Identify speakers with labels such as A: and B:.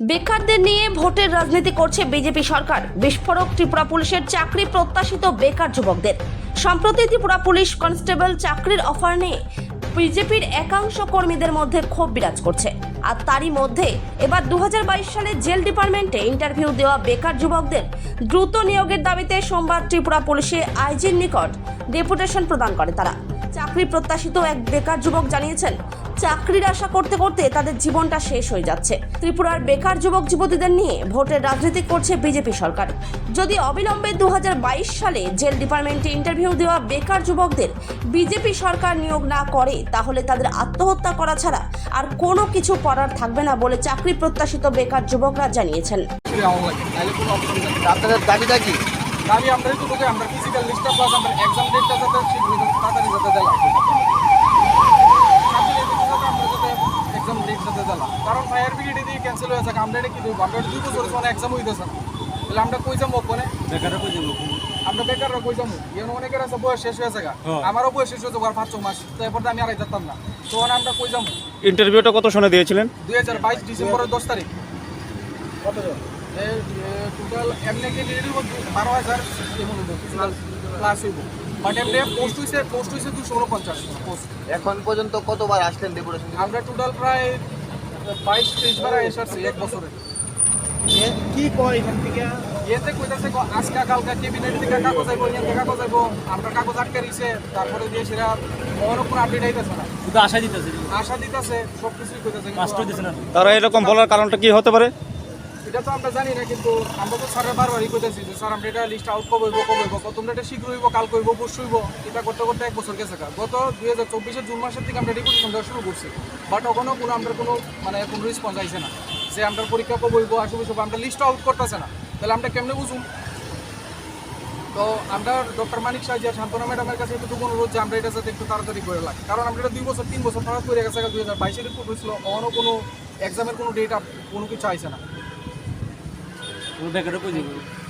A: বেকারদের নিয়ে ভোটের রাজনীতি করছে বিজেপি সরকার। বিস্ফোরক ত্রিপুরা পুলিশের চাকরি প্রত্যাশিত বেকার যুবকদের। সম্প্রতি ত্রিপুরা পুলিশ কনস্টেবল চাকরির অফার নিয়ে বিজেপির একাংশ কর্মীদের মধ্যে ক্ষোভ বিরাজ করছে। আর তারই মধ্যে এবার দু হাজার বাইশ সালে জেল ডিপার্টমেন্টে ইন্টারভিউ দেওয়া বেকার যুবকদের দ্রুত নিয়োগের দাবিতে সোমবার ত্রিপুরা পুলিশে আইজির নিকট ডেপুটেশন প্রদান করে তারা। চাকরি প্রত্যাশিত এক বেকার যুবক জানিয়েছেন চাকরির আশা করতে করতে তাদের জীবনটা শেষ হয়ে যাচ্ছে। ত্রিপুরার বেকার যুবক যুবতীদের নিয়ে ভোটের রাজনীতি করছে বিজেপি সরকার। যদি অবিলম্বে দুহাজার বাইশ সালে জেল ডিপার্টমেন্টে ইন্টারভিউ দেওয়া বেকার যুবকদের বিজেপি সরকার নিয়োগ না করে তাহলে তাদের আত্মহত্যা করা ছাড়া আর কোনো কিছু করার থাকবে না বলে চাকরি প্রত্যাশিত বেকার যুবকরা জানিয়েছেন।
B: আপনাদের দাবিটা কি?
C: দাবি আমরা তো আমরা ফিজিক্যাল লিস্টটা প্লাস আমরা এক্সাম ডেটটা যাতে শীঘ্রই যাতে তাড়াতাড়ি যাতে দেলা এক্সাম ডেট যাতে দেলা কারণ ফায়ার ব্রিগেডে দিয়ে ক্যান্সেল হয়ে থাকে আমরা এটা কি দেবো? আমরা দুই বছর মানে এক্সাম হইতেছে তাহলে আমরা কই যাব ওখানে?
D: বেকাররা কই যাব?
C: আমরা বেকাররা কই যাব? এখানে অনেকের আছে বয়স শেষ হয়েছে গা আমারও বয়স শেষ হয়েছে আর পাঁচ ছ মাস। তো এরপর তো আমি আর যেতাম না। তো ওখানে আমরা কই যাব?
D: ইন্টারভিউটা কত সময় দিয়েছিলেন?
C: দুই হাজার বাইশ ডিসেম্বরের দশ তারিখ। টোটাল এমনি কি রেডি বারো হাজার ক্লাস হইব বাট এমনি পোস্ট হইছে পোস্ট হইছে দুশো উনপঞ্চাশ। পোস্ট
B: এখন পর্যন্ত কতবার আসলেন ডেপুটেশন
C: আমরা টোটাল প্রায় বাইশ তেইশ বার এসেছি এক বছরে।
D: কি কয় এখান থেকে?
C: এতে কইতাছে গো, আজকা কালকা ক্যাবিনেট থেকে কাগজ আইব থেকে কাগজ আইব আমরা কাগজ আটকে রইছে তারপরে দিয়ে উপর আপডেট আইতেছে না।
D: শুধু আশা দিতেছে।
C: আশা দিতেছে সব কিছুই কইতাছে
D: দিছে না। তারা এরকম বলার কারণটা কি হতে পারে?
C: এটা তো আমরা জানি না, কিন্তু আমরা তো স্যারের বারবারই কইতেছি যে, স্যার, আমরা এটা লিস্ট আউট হইব কবে হইব তোমরা এটা শীঘ্র হইব, কাল হইব পরশু হইব। এটা করতে করতে এক বছর গেছে। গত দুই হাজার চব্বিশের জুন মাসের থেকে আমরা রিক্রুটমেন্ট দেওয়া শুরু করছি বাট ওখানেও কোনো আমরা কোনো মানে কোনো রেসপন্স আইছে না, যে আমরা পরীক্ষা কবে হইব, আসবে সব আমরা লিস্ট আউট করতেছে না। তাহলে আমরা কেমনে বুঝুম? তো আমরা ডক্টর মানিক সাহায্য শান্তনা ম্যাডামের কাছে একটু অনুরোধ যে, আমরা এটা যাতে একটু তাড়াতাড়ি করে লাগে। কারণ আমরা এটা দুই বছর, তিন বছর হঠাৎ করে গেছে দুই হাজার বাইশের রিপোর্ট হয়েছিল অন্য কোনো এক্সামের কোনো ডেট কোনো কিছু আইছে না।
D: বেকাররা কই যাব